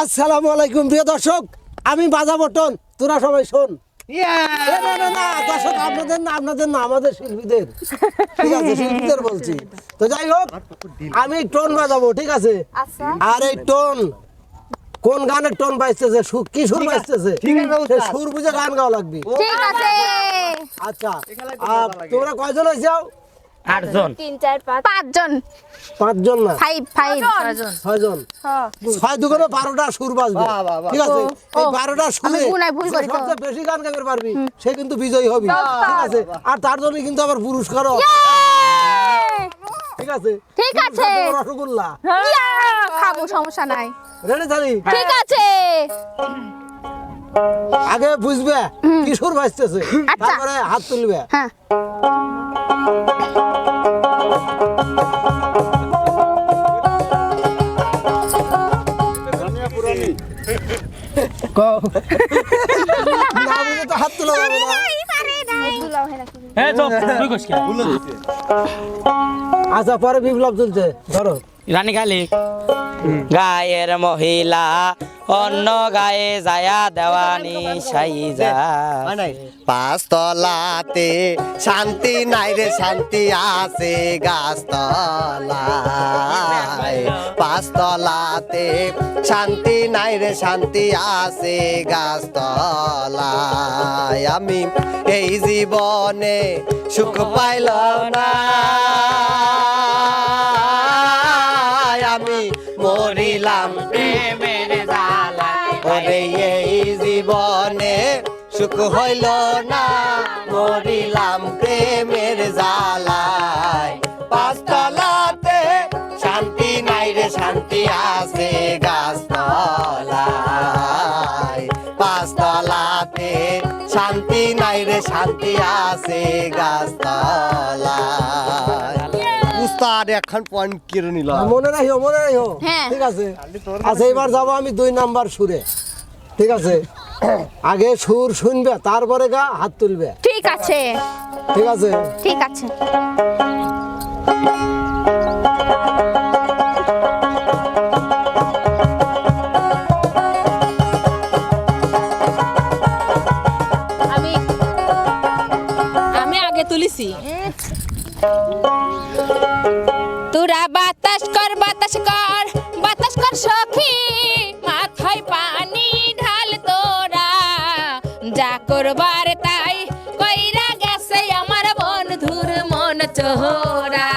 আসসালামু আলাইকুম প্রিয় দর্শক। আমি বাজাবো টন তোরা সবাই শোন। দর্শক আপনাদের না আপনাদের না আমাদের শিল্পীদের। ঠিক আছে শিল্পীদের বলছি। তো যাই হোক আমি টোন বাজাবো ঠিক আছে? আচ্ছা। আর এই টোন কোন গানের টোন বাজতেছে? কি সুর বাজতেছে? সুর বুঝে গান গাওয়া লাগবে। ঠিক আছে। আচ্ছা তোমরা কয়জন হয়েছাও আটজন। তিন চার পাঁচ। পাঁচজন। পাঁচজন না? Five five. ছয়জন। ছয় দুগুণে বারোটা সুর বাজবে। ঠিক আছে? এই বারোটা সুরে গুনায় ভুল যে করি তো। সবচেয়ে বেশি গান গাইতে পারবি? সে কিন্তু বিজয়ী হবে। ঠিক আছে? আর তার জন্য কিন্তু আবার পুরস্কারও। ঠিক আছে? ঠিক আছে। পুরস্কার রসগোল্লা। খাব সমস্যা নাই। রেডি ঠিক আছে। আগে বুঝবে কি সুর বাজতেছে আচ্ছা। তারপরে হাত তুলবে। হ্যাঁ। তো হাত তোলা যাবে না। হ্যাঁ আচ্ছা পরে বিপ্লব চলছে ধরো। রানী খালি গায়ের মহিলা অন্য গায়ে যায়া দেওয়ানি সাইজা পাঁচতলাতে শান্তি নাই রে, শান্তি আছে গাছতলায়। পাঁচতলাতে শান্তি নাই রে, শান্তি আছে গাছতলায়। আমি এই জীবনে সুখ পাইল না। আমি মরিলাম। সুখ হইল না মরিলাম প্রেমের জ্বালায়। পাঁচতলাতে শান্তি নাই রে শান্তি আছে গাছতলায়। পাঁচতলাতে শান্তি নাই রে শান্তি আছে গাছতলায়। উস্তাদ এখন পয়েন্ট কেড়ে নিল মনে রাখিও মনে রাখিও। হ্যাঁ। ঠিক আছে। আচ্ছা এবার যাব আমি দুই নাম্বার সুরে। ঠিক আছে? আগে সুর শুনবে তারপরে গা হাত তুলবে। ঠিক আছে। ঠিক আছে? ঠিক আছে। আমি আমি আগে তুলিছি। তোরা বাতাস কর বাতাস কর বাতাস কর সখী। করবার তাই কইরা গেছে আমার বন্ধুর মন চোরা।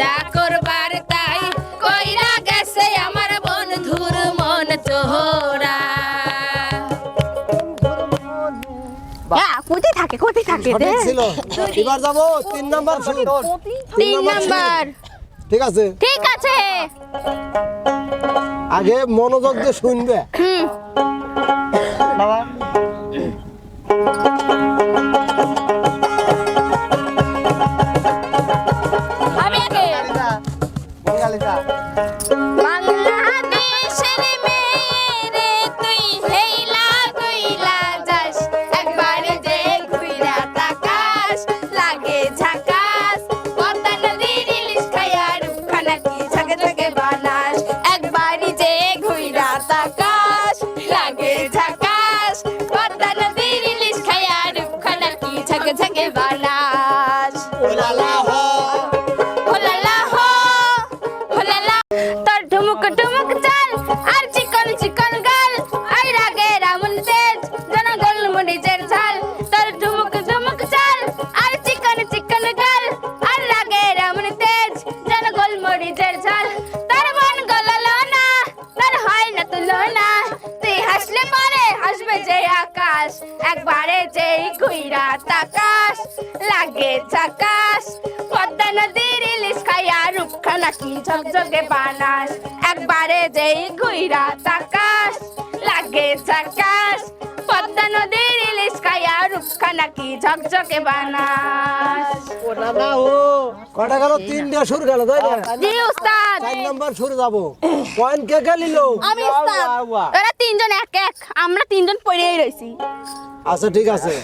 যা করবার তাই কইরা গেছে আমার বন্ধুর মন চোরা। হ্যাঁ কোথায় থাকে কোথায় থাকে ছিল। এবার যাব তিন নাম্বার তিন নাম্বার। ঠিক আছে। ঠিক আছে। আগে মনোযোগ দিয়ে শুনবে। হুম। ঝকঝকে বানাস। একবারে যেই ঘুইরা তাকাস লাগে চাকাস। পদ্মা নদীর ইলিশ খাইয়া রূপখানা কি ঝকঝকে বানাস। কটা গেল? তিনটা সুর গেল তাই না? জি উস্তাদ। চার নাম্বার সুর যাব। পয়েন্ট কে কে নিল? আমি উস্তাদ। এরা তিনজন এক এক। আমরা তিনজন পড়েই রইছি। আচ্ছা ঠিক আছে।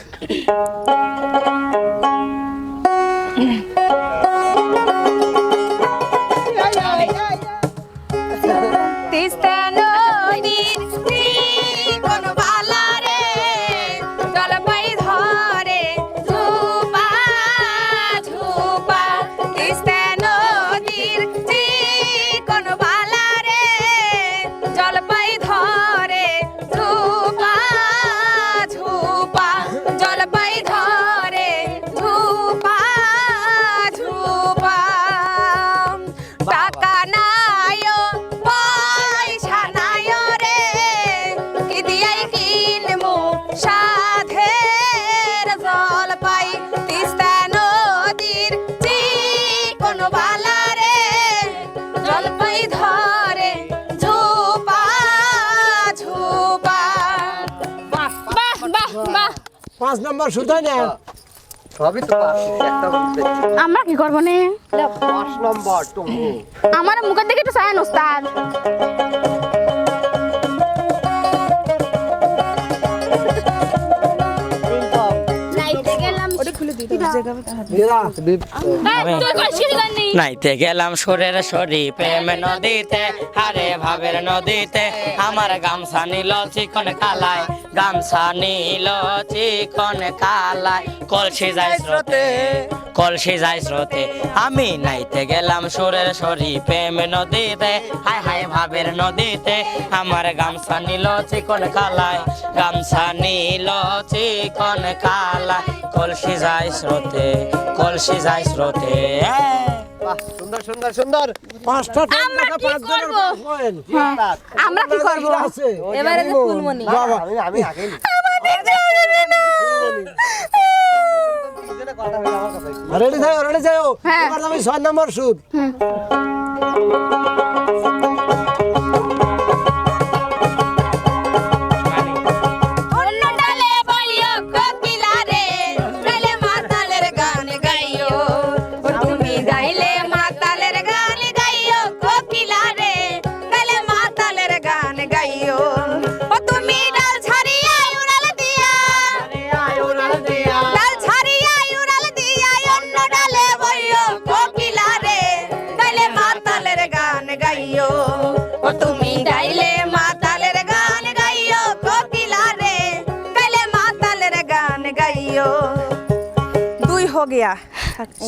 পাঁচ নম্বর শুধাই না সবই তো আমরা কি করব নে? পাঁচ নম্বর আমার মুখের দিকে একটু সায়ান ওস্তাদ। নাইতে গেলাম সুরের সরি প্রেম নদীতে আরে ভাবের নদীতে। আমার গামছা নিল চিকন কালায়, গামছা নিল চিকন কালায়। কলসি যায় স্রোতে কলসি যায় স্রোতে। আমি নাইতে গেলাম সুরের সরি প্রেম নদীতে। হায় হায় ভাবের নদীতে আমার গামছা নিল চিকন কালায়। গামছা নিল চিকন কালায়। কলসি যায় স্রোতে কলসি যায় স্রোতে। বাহ সুন্দর সুন্দর সুন্দর। পাঁচটা আমরা কি করব? আমরা কি করব? এবারে বাবা। আমি আগে। রেডি যাও রেডি যাও হ্যাঁ। এবার আমি ছয় নম্বর সুদ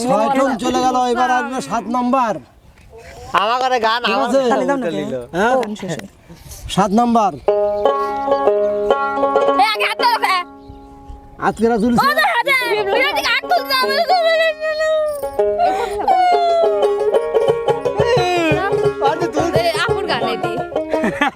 ছয় চলে গেল এবার আসবে সাত নম্বর আমার ঘরে গান। হ্যাঁ সাত নম্বর এই আগে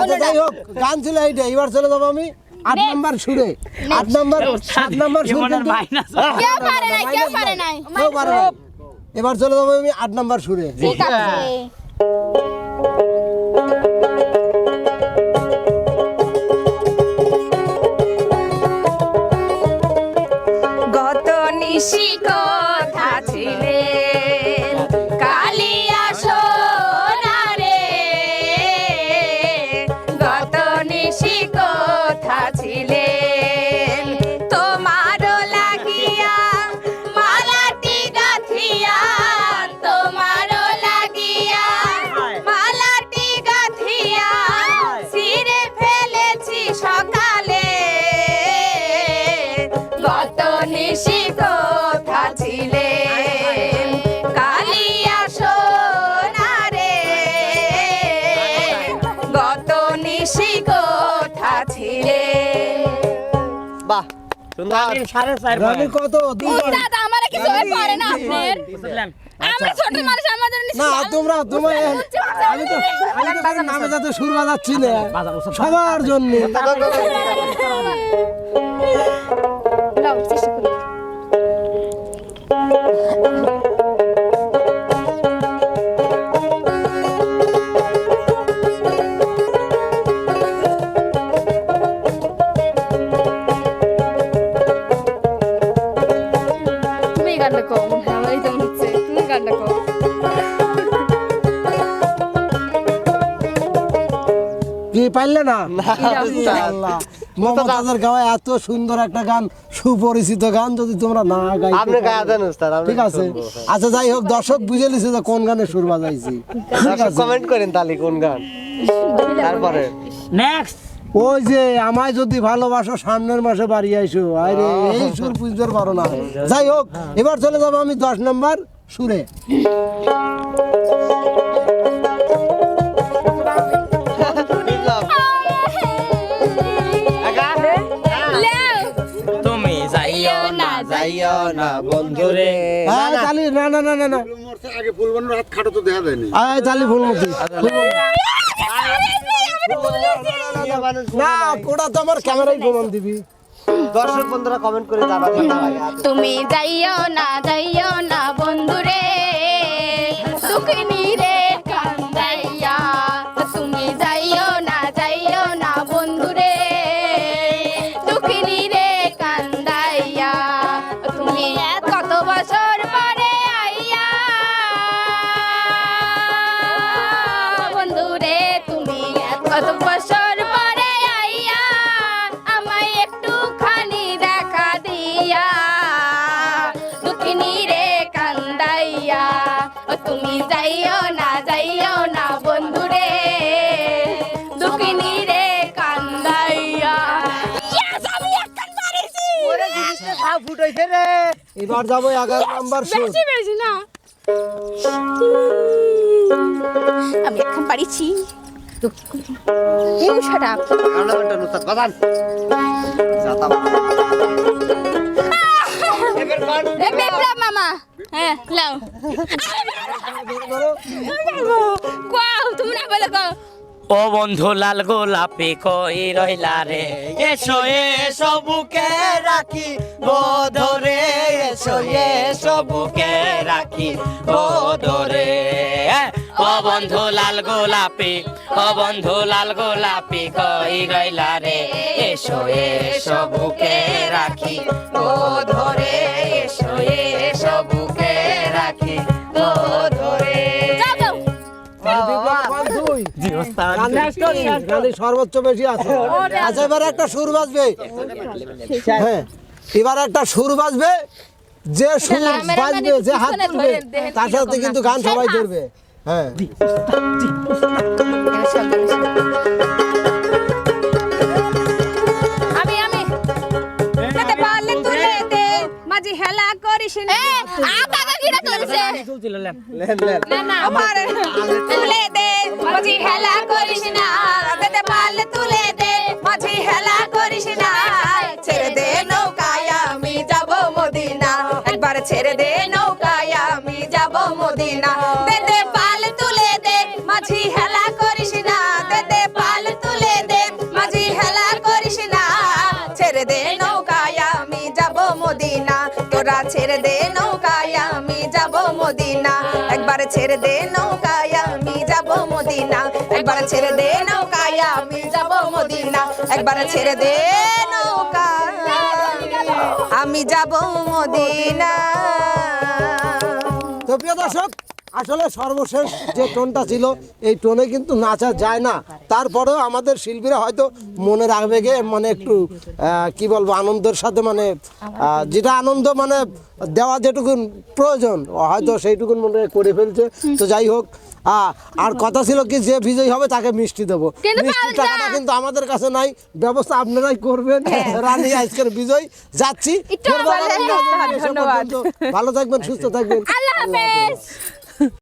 আচ্ছা যাই হোক গান ছিল এইটা এবার চলে যাব আমি আট নম্বর সুরে। আট নাম্বার সাত নম্বর সুর কিন্তু কেউ পারে নাই কেউ পারে নাই। কেউ পারে না। এবার চলে যাব আমি আট নম্বর সুরে। ঠিক আছে। সুন্দর। সাড়ে চার রবি কত? দুই আমার কিছু হয়ে পারে না আপনার। আমরা ছোট মানুষ আমাদের না তোমরা তোমরা আমি তো আমি তো কারও নামে যাতে সুর বাজাচ্ছি না। সবার জন্য। মমতাজের গাওয়া এত সুন্দর একটা গান সুপরিচিত গান যদি তোমরা না গাই আপনি গায়ে দেন উস্তাদ ঠিক আছে? আচ্ছা যাই হোক দর্শক বুঝে নিছে যে কোন গানে সুর বাজাইছি। কমেন্ট করেন তাহলে কোন গান। তারপরে। নেক্সট ওই যে আমায় যদি ভালোবাসো সামনের মাসে বাড়ি আইসো। আরে এই সুর বুঝতে পারো না। যাই হোক এবার চলে যাব আমি দশ নম্বর সুরে। না বন্ধুরে। আয় চালি না না না না না। আগে ফুলবন রাত খাটো তো দেখা যায়নি আয় চালি ফুলমতি না ওটা তো আমার ক্যামেরাই প্রমাণ দিবি। দর্শক বন্ধুরা কমেন্ট করে জানাবেন তুমি যাইও না যাইও না বন্ধুরে। ফুটাইছে রে। এবার যাব এগারো নাম্বার সুর। বেশি বেশি না। আমি একখান পারিছি। আমরা যাতা মামা। হ্যাঁ লাও কোয়াও তুমি না বলে কো ও বন্ধু, লাল গোলাপি কই রইলা রে? এসো এসো, বুকে রাখি। ধরে এসো এসো, বুকে রাখি। ধরে। ও বন্ধু, লাল গোলাপি, ও বন্ধু, লাল গোলাপি কই রইলা রে? এসো এসো, বুকে রাখি। ও গানে সর্বোচ্চ বেশি আছে। আচ্ছা এবার একটা সুর বাজবে। হ্যাঁ এবার একটা সুর বাজবে। যে সুর বাজবে যে হাত তুলবে তার সাথে কিন্তু গান সবাই ধরবে। হ্যাঁ। আমি আমি। যেতে পারলে তুলে দে মাঝি হেলা করিস না। এ কিরা লেন না না। আমার তুলে দে মাঝি হেলা মাঝি হেলা ছেড়ে দে নৌকায়, আমি যাব মদিনা। তোরা ছেড়ে দে একবার ছেড়ে দে নৌকায়, আমি যাব মদিনা। একবার ছেড়ে দে নৌকায়, আমি যাব মদিনা। একবার ছেড়ে দে নৌকা আমি যাব মদিনা। দর্শক আসলে সর্বশেষ যে টোনটা ছিল এই টোনে কিন্তু নাচা যায় না। তারপরেও আমাদের শিল্পীরা হয়তো মনের আবেগে মানে একটু কি বলব আনন্দের সাথে মানে যেটা আনন্দ মানে দেওয়া যেটুকুন প্রয়োজন হয়তো সেইটুকুন মনে করে ফেলছে। তো যাই হোক আর কথা ছিল কি যে বিজয়ী হবে তাকে মিষ্টি দেবো। মিষ্টির টাকাটা কিন্তু আমাদের কাছে নাই ব্যবস্থা আপনারাই করবেন। রানী আজকের বিজয় যাচ্ছি। ভালো থাকবেন সুস্থ থাকবেন। আল্লাহ হাফেজ।